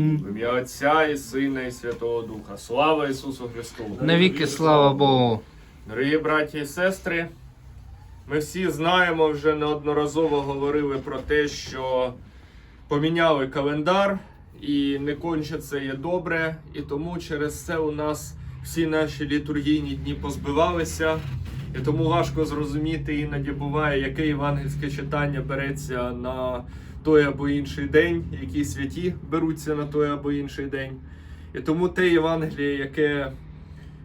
В ім'я Отця і Сина, і Святого Духа. Слава Ісусу Христу! Навіки слава Богу. Дорогі браті і сестри, ми всі знаємо, вже неодноразово говорили про те, що поміняли календар, і не конче це є добре, і тому через це у нас всі наші літургійні дні позбивалися. І тому важко зрозуміти іноді буває, яке євангельське читання береться на той або інший день, які святі беруться на той або інший день. І тому те Євангеліє, яке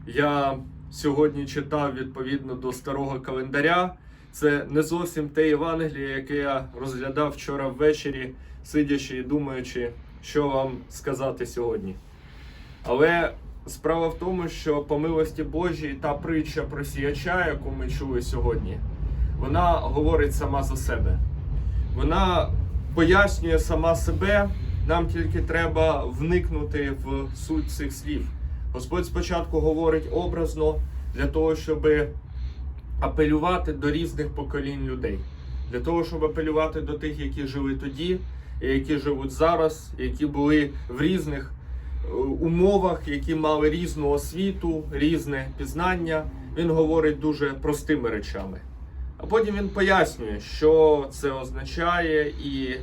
я сьогодні читав відповідно до старого календаря. Це не зовсім те Євангеліє, яке я розглядав вчора ввечері, сидячи і думаючи, що вам сказати сьогодні. Але справа в тому, що по милості Божій та притча про сіяча, яку ми чули сьогодні, вона говорить сама за себе. Вона пояснює сама себе. Нам тільки треба вникнути в суть цих слів. Господь спочатку говорить образно для того, щоб апелювати до різних поколінь людей, для того, щоб апелювати до тих, які жили тоді, які живуть зараз, які були в різних е, умовах, які мали різну освіту, різне пізнання. Він говорить дуже простими речами. А потім він пояснює, що це означає і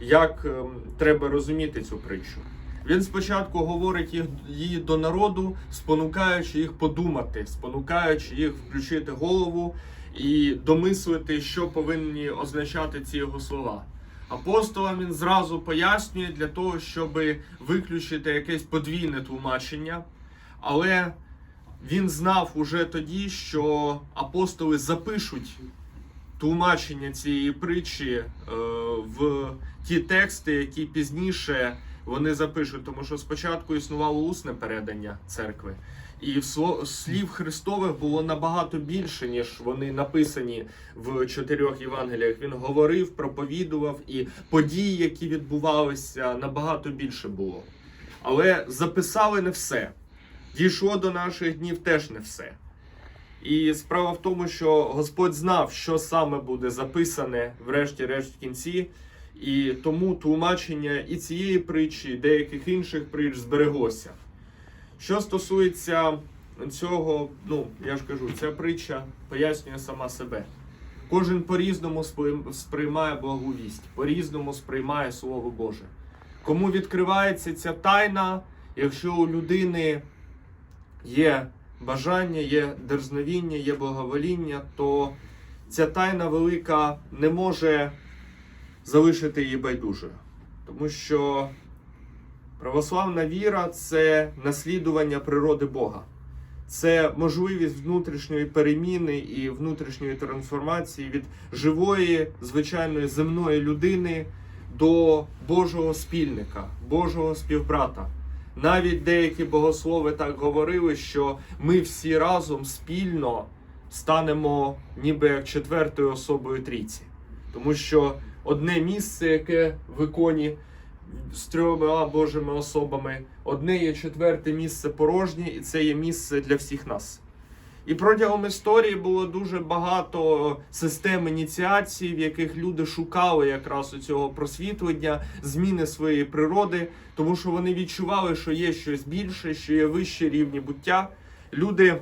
як ем, треба розуміти цю притчу. Він спочатку говорить її до народу, спонукаючи їх подумати, спонукаючи їх включити голову і домислити, що повинні означати ці його слова. Апостолам він зразу пояснює для того, щоб виключити якесь подвійне тлумачення, але він знав уже тоді, що апостоли запишуть тлумачення цієї притчі е, в ті тексти, які пізніше вони запишуть, тому що спочатку існувало усне передання церкви, і слів Христових було набагато більше, ніж вони написані в чотирьох Євангеліях. Він говорив, проповідував, і події, які відбувалися, набагато більше було. Але записали не все. Дійшло до наших днів теж не все. І справа в тому, що Господь знав, що саме буде записане, врешті-решт в кінці, і тому тлумачення і цієї притчі, і деяких інших притч збереглося. Що стосується цього, ну я ж кажу, ця притча пояснює сама себе. Кожен по-різному сприйм- сприймає благу вість, по-різному сприймає Слово Боже. Кому відкривається ця тайна, якщо у людини є бажання, є дерзновіння, є благовоління, то ця тайна велика не може залишити її байдужою. Тому що православна віра це наслідування природи Бога. Це можливість внутрішньої переміни і внутрішньої трансформації від живої, звичайної земної людини до Божого спільника, Божого співбрата. Навіть деякі богослови так говорили, що ми всі разом спільно станемо ніби як четвертою особою трійці. Тому що одне місце, яке в іконі з трьома Божими особами, одне є четверте місце порожнє, і це є місце для всіх нас. І протягом історії було дуже багато систем ініціацій, в яких люди шукали якраз у цього просвітлення, зміни своєї природи, тому що вони відчували, що є щось більше, що є вищі рівні буття. Люди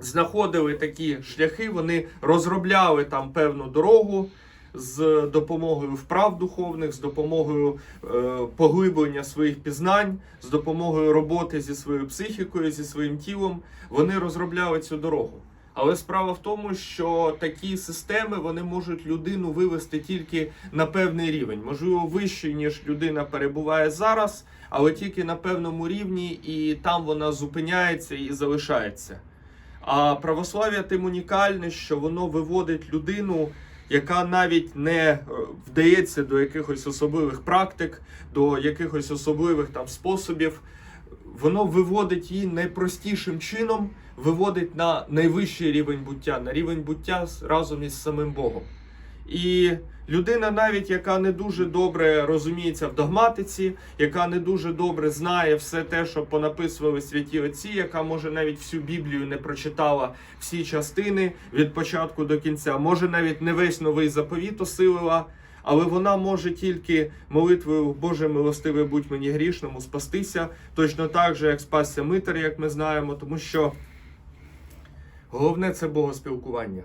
знаходили такі шляхи, вони розробляли там певну дорогу з допомогою вправ духовних, з допомогою е, поглиблення своїх пізнань, з допомогою роботи зі своєю психікою, зі своїм тілом. Вони розробляли цю дорогу. Але справа в тому, що такі системи вони можуть людину вивести тільки на певний рівень, можливо, вищий, ніж людина перебуває зараз, але тільки на певному рівні, і там вона зупиняється і залишається. А православ'я тим унікальне, що воно виводить людину, яка навіть не е, вдається до якихось особливих практик, до якихось особливих там способів. Воно виводить її найпростішим чином, виводить на найвищий рівень буття, на рівень буття разом із самим Богом. І людина, навіть яка не дуже добре розуміється в догматиці, яка не дуже добре знає все те, що понаписували святі отці, яка може навіть всю Біблію не прочитала всі частини від початку до кінця, може навіть не весь новий заповіт осилила, але вона може тільки молитвою Боже милостивий будь мені грішному спастися, точно так же, як спасся Митер, як ми знаємо, тому що головне це богоспілкування.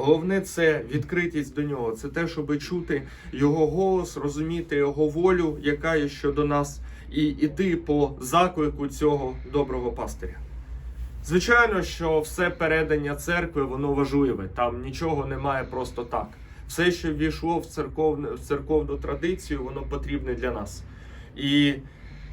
Головне це відкритість до нього. Це те, щоб чути його голос, розуміти його волю, яка є щодо нас, і йти по заклику цього доброго пастиря. Звичайно, що все передання церкви воно важливе. Там нічого немає просто так. Все, що ввійшло в церковне в церковну традицію, воно потрібне для нас. І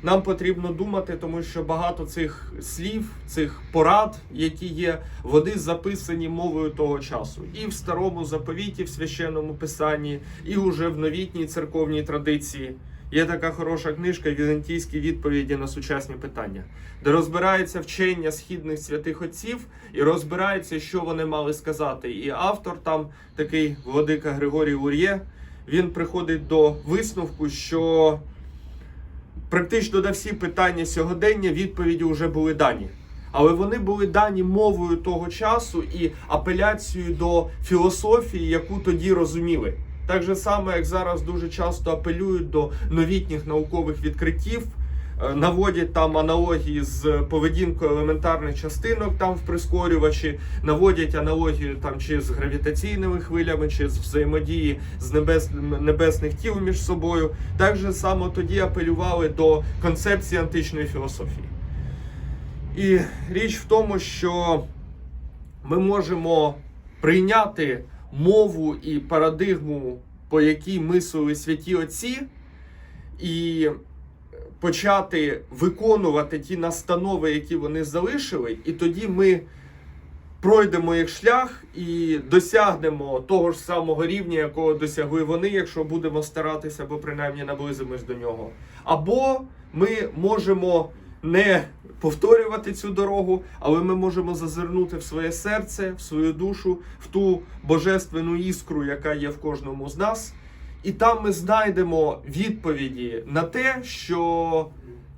нам потрібно думати, тому що багато цих слів, цих порад, які є, вони записані мовою того часу. І в старому заповіті, в священному писанні, і уже в новітній церковній традиції. Є така хороша книжка Візантійські відповіді на сучасні питання, де розбирається вчення східних святих отців і розбирається, що вони мали сказати. І автор там такий владика Григорій Ур'є, він приходить до висновку, що практично на всі питання сьогодення відповіді вже були дані. Але вони були дані мовою того часу і апеляцією до філософії, яку тоді розуміли. Так же само, як зараз дуже часто апелюють до новітніх наукових відкриттів, наводять там аналогії з поведінкою елементарних частинок там в прискорювачі, наводять аналогію там чи з гравітаційними хвилями, чи з взаємодії з небес, небесних тіл між собою. Так же само тоді апелювали до концепції античної філософії. І річ в тому, що ми можемо прийняти мову і парадигму, по якій мислили святі отці, і почати виконувати ті настанови, які вони залишили, і тоді ми пройдемо їх шлях і досягнемо того ж самого рівня, якого досягли вони, якщо будемо старатися, або принаймні наблизимось до нього. Або ми можемо не повторювати цю дорогу, але ми можемо зазирнути в своє серце, в свою душу, в ту божественну іскру, яка є в кожному з нас. І там ми знайдемо відповіді на те, що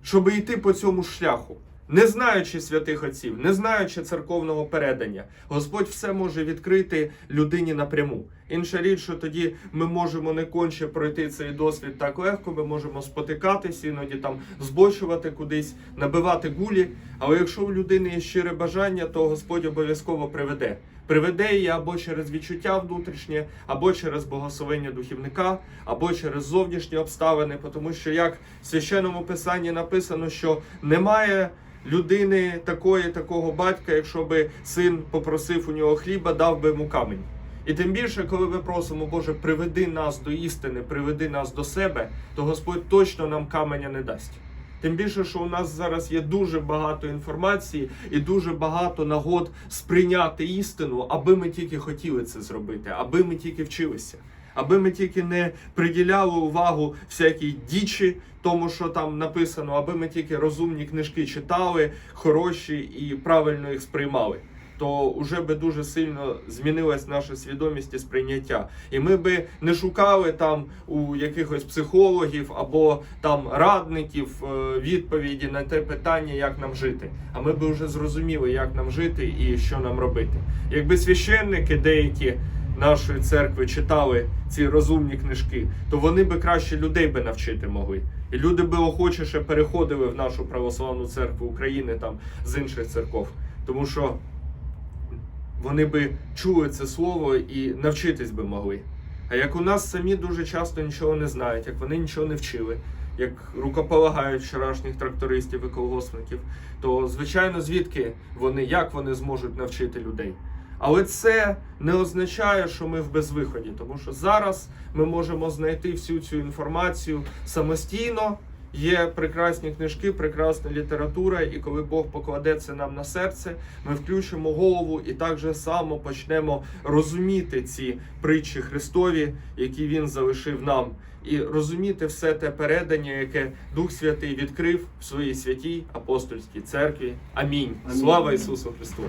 щоб йти по цьому шляху. Не знаючи святих отців, не знаючи церковного передання, Господь все може відкрити людині напряму. Інша річ, що тоді ми можемо не конче пройти цей досвід так легко, ми можемо спотикатись, іноді там збочувати кудись, набивати гулі. Але якщо у людини є щире бажання, то Господь обов'язково приведе. Приведе її або через відчуття внутрішнє, або через благословення духівника, або через зовнішні обставини, тому що як в священному писанні написано, що немає людини такої, такого батька, якщо би син попросив у нього хліба, дав би йому камінь. І тим більше, коли ми просимо, Боже, приведи нас до істини, приведи нас до себе, то Господь точно нам каменя не дасть. Тим більше, що у нас зараз є дуже багато інформації і дуже багато нагод сприйняти істину, аби ми тільки хотіли це зробити, аби ми тільки вчилися, аби ми тільки не приділяли увагу всякій дічі, тому що там написано, аби ми тільки розумні книжки читали, хороші і правильно їх сприймали. То вже би дуже сильно змінилась наша свідомість і сприйняття. І ми би не шукали там у якихось психологів або там радників е, відповіді на те питання, як нам жити. А ми би вже зрозуміли, як нам жити і що нам робити. Якби священники деякі нашої церкви читали ці розумні книжки, то вони би краще людей би навчити могли. І люди би охочіше переходили в нашу православну церкву України там з інших церков. Тому що вони би чули це слово і навчитись би могли. А як у нас самі дуже часто нічого не знають, як вони нічого не вчили, як рукополагають вчорашніх трактористів і колгоспників, то звичайно звідки вони, як вони зможуть навчити людей? Але це не означає, що ми в безвиході, тому що зараз ми можемо знайти всю цю інформацію самостійно. Є прекрасні книжки, прекрасна література, і коли Бог покладе це нам на серце, ми включимо голову і так же само почнемо розуміти ці притчі Христові, які Він залишив нам, і розуміти все те передання, яке Дух Святий відкрив в своїй святій апостольській церкві. Амінь. Слава Ісусу Христу!